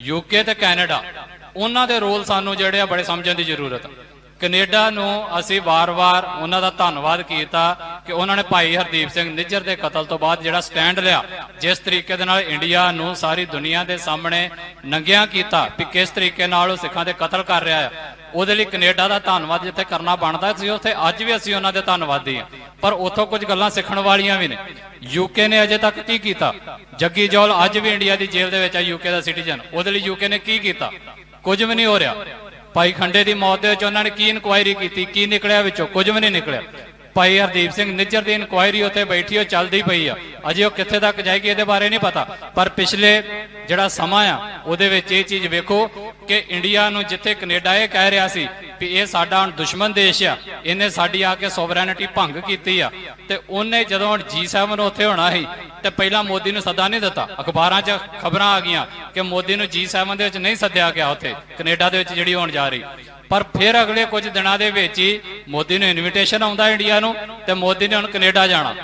UK ਤੇ Canada, ਉਹਨਾਂ ਦੇ ਰੋਲ ਸਾਨੂੰ ਜਿਹੜੇ ਆ ਬੜੇ ਸਮਝਣ ਦੀ ਜ਼ਰੂਰਤ ਆ। ਕੈਨੇਡਾ ਨੂੰ ਅਸੀਂ ਵਾਰ-ਵਾਰ ਉਹਨਾਂ ਦਾ ਧੰਨਵਾਦ ਕੀਤਾ ਕਿ ਉਹਨਾਂ ਨੇ ਭਾਈ ਹਰਦੀਪ ਸਿੰਘ ਨਿੱਜਰ ਦੇ ਕਤਲ ਤੋਂ ਬਾਅਦ ਜਿਹੜਾ ਸਟੈਂਡ ਲਿਆ, ਜਿਸ ਤਰੀਕੇ ਦੇ ਨਾਲ ਇੰਡੀਆ ਨੂੰ ਸਾਰੀ ਦੁਨੀਆ ਦੇ ਸਾਹਮਣੇ ਨੰਗਿਆ ਕੀਤਾ ਕਿ ਕਿਸ ਤਰੀਕੇ ਨਾਲ ਉਹ ਸਿੱਖਾਂ ਦੇ ਕਤਲ ਕਰ ਰਿਹਾ ਹੈ ਉਹਦੇ ਲਈ ਕੈਨੇਡਾ ਦਾ ਧੰਨਵਾਦ ਜਿੱਥੇ ਕਰਨਾ ਬਣਦਾ ਸੀ, ਉੱਥੇ ਅੱਜ ਵੀ ਅਸੀਂ ਉਹਨਾਂ ਦੇ ਧੰਨਵਾਦੀ ਹਾਂ ਪਰ ਉੱਥੋਂ ਕੁਝ ਗੱਲਾਂ ਸਿੱਖਣ ਵਾਲੀਆਂ ਵੀ ਨੇ। ਯੂਕੇ ਨੇ ਅਜੇ ਤੱਕ ਕੀ ਕੀਤਾ? ਜੱਗੀ ਜੌਲ ਅੱਜ ਵੀ ਇੰਡੀਆ ਦੀ ਜੇਲ੍ਹ ਦੇ ਵਿੱਚ ਹੈ ਯੂਕੇ ਦਾ ਸਿਟੀਜ਼ਨ ਉਹਦੇ ਲਈ ਯੂਕੇ ਨੇ ਕੀ ਕੀਤਾ? ਕੁਝ ਵੀ ਨਹੀਂ ਹੋ ਰਿਹਾ। ਭਾਈ ਖੰਡੇ ਦੀ ਮੌਤ ਦੇ ਵਿੱਚ ਉਹਨਾਂ ਨੇ ਕੀ ਇਨਕੁਆਇਰੀ ਕੀਤੀ? ਕੀ ਨਿਕਲਿਆ ਵਿੱਚੋਂ? ਕੁਝ ਵੀ ਨਹੀਂ ਨਿਕਲਿਆ। ਭਾਈ ਹਰਦੀਪ ਸਿੰਘ ਨਿੱਜਰ ਦੀ ਇਨਕੁਆਇਰੀ ਉੱਥੇ ਬੈਠੀ ਉਹ ਚੱਲਦੀ ਪਈ ਆ। ਅਜੇ ਉਹ ਕਿੱਥੇ ਤੱਕ ਜਾਏਗੀ ਇਹਦੇ ਬਾਰੇ ਨਹੀਂ ਪਤਾ। ਪਰ ਪਿਛਲੇ ਜਿਹੜਾ ਸਮਾਂ ਆ, ਉਹਦੇ ਵਿੱਚ ਇਹ ਚੀਜ਼ ਵੇਖੋ ਕਿ ਇੰਡੀਆ ਨੂੰ ਜਿੱਥੇ ਕੈਨੇਡਾ ਇਹ ਕਹਿ ਰਿਹਾ ਸੀ ਵੀ ਇਹ ਸਾਡਾ ਹੁਣ ਦੁਸ਼ਮਣ ਦੇਸ਼ ਆ, ਇਹਨੇ ਸਾਡੀ ਆ ਕੇ ਸੋਵਰੈਨਿਟੀ ਭੰਗ ਕੀਤੀ ਆ। ਤੇ ਉਹਨੇ ਜਦੋਂ G7 ਉੱਥੇ ਹੋਣਾ ਸੀ, ਤੇ ਪਹਿਲਾਂ ਮੋਦੀ ਨੂੰ ਸੱਦਾ ਨਹੀਂ ਦਿੱਤਾ। ਅਖਬਾਰਾਂ 'ਚ ਖਬਰਾਂ ਆ ਗਈਆਂ ਕਿ ਮੋਦੀ ਨੂੰ G7 ਦੇ ਵਿੱਚ ਨਹੀਂ ਸੱਦਿਆ ਗਿਆ ਉੱਥੇ, ਕੈਨੇਡਾ ਦੇ ਵਿੱਚ ਜਿਹੜੀ ਹੋਣ ਜਾ ਰਹੀ। ਪਰ ਫਿਰ ਅਗਲੇ ਕੁਝ ਦਿਨਾਂ ਦੇ ਵਿੱਚ ਹੀ ਮੋਦੀ ਨੂੰ ਇਨਵੀਟੇਸ਼ਨ ਆਉਂਦਾ ਇੰਡੀਆ ਨੂੰ, ਤੇ ਮੋਦੀ ਨੇ ਹੁਣ ਕੈਨੇਡਾ ਜਾਣਾ।